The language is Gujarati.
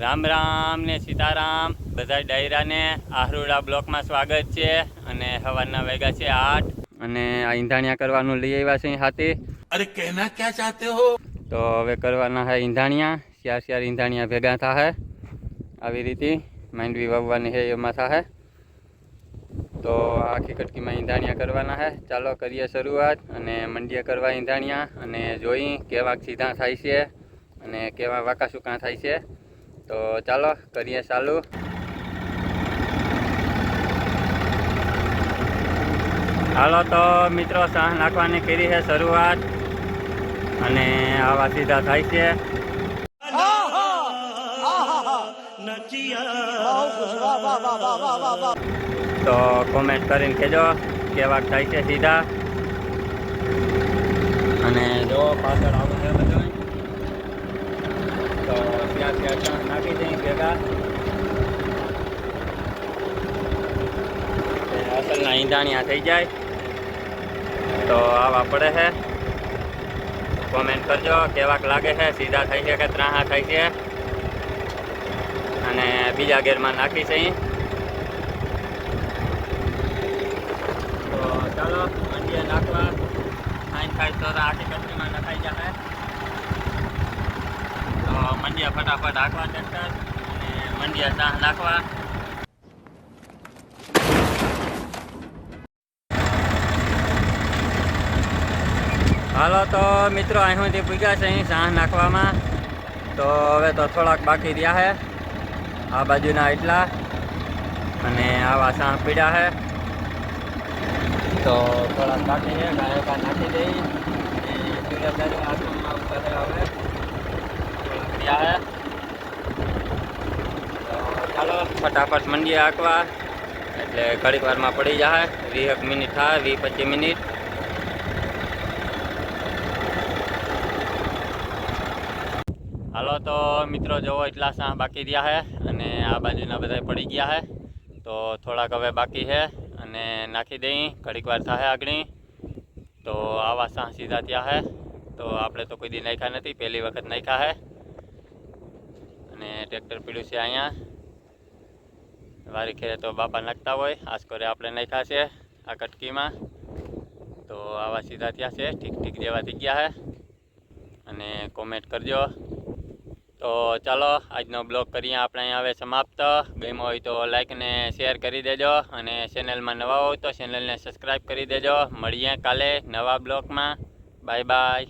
રામ રામ ને સીતારામ. બધા ડાયરાને આહરોડા બ્લોકમાં સ્વાગત છે અને સવારના વેગા છે આઠ. અને આ ઈંધાણિયા કરવાનું લઈ આવ્યા છે હાથે. અરે કહેના ક્યાં ચાહતે હો? તો હવે કરવાના હે ઈંધાણિયા. શિયાર શિયાર ઈંધાણિયા ભેગા થાય આવી રીતે માંડવી વાવવાની હે એમાં થાય તો આખી કટકીમાં ઈંધાણિયા કરવાના હે. ચાલો કરીએ શરૂઆત અને મંડિયા કરવા ઈંધાણિયા. અને જોઈ કેવા સીધા થાય છે. અને કેવા વાકા સૂકા થાય છે. તો ચાલો, કરીએ ચાલુ. હાલો તો મિત્રો સાહ નાખવાની કરી છે શરૂઆત. અને આવા સીધા થાય છે. તો કોમેન્ટ કરીને કહેજો કેવા થાય છે સીધા. અને જો પાછળ આવું છે બધું તો ત્યાં ત્યાં ત્યાં નાખી દઈ ભેગા અસલના ઈંધાણિયા થઈ જાય. તો આવા પડે છે. કોમેન્ટ કરજો, કેવાક લાગે છે, સીધા થાય છે કે ત્રાહા થાય છે. અને બીજા ગેરમાં નાખી છે તો ચાલો મંડીએ નાખવા. ખાઈ ખાઈ તો આખી કચરીમાં નખાઈ જશે. તો મંડીએ ફટાફટ નાખવા ટ્રેક્ટર અને મંડીએ નાખવા. હાલો તો મિત્રો અહીં સુધી પૂગ્યા છે. અહીં સાહ નાખવામાં. તો હવે તો થોડાક બાકી રહ્યા છે. આ બાજુના એટલા. અને આવા સાહ પીડ્યા છે. તો થોડાક બાકી છે. ગાયો કા નાખી દઈ. સૂર્યદારી આસમાનમાં ઉપર હવે. થોડાક રહ્યા છે તો ચાલો ફટાફટ મંડીએ આંકવા એટલે ઘડીક વારમાં પડી જાય વીસ એક મિનિટ થાય, વીસ પચીસ મિનિટ. હાલો તો મિત્રો જોવો એટલા સાહ બાકી રહ્યા છે અને આ બાજુના બધા પડી ગયા છે તો થોડાક હવે બાકી છે અને નાખી દઈ. ઘડીક વાર થાય આગળ. તો આવા સાહ સીધા થયા છે તો આપણે તો કોઈ દી નાખ્યા નથી. પહેલી વખત નાખ્યા છે અને ટ્રેક્ટર પીડ્યું છે અહીંયા. વારી ખેરે તો બાપા નાખતા હોય આસકોરે આપણે નાખ્યા છે આ કટકીમાં. તો આવા સીધા થયા છે, ઠીક ઠીક જેવા ગયા છે. અને કોમેન્ટ કરજો. તો ચાલો, આજનો બ્લોગ કરીએ આપણે અહીં હવે સમાપ્ત. ગમ્યો હોય તો લાઇકને શેર કરી દેજો અને ચેનલમાં નવા હોય તો ચેનલને સબસ્ક્રાઈબ કરી દેજો. મળીએ કાલે નવા બ્લોગમાં. Bye bye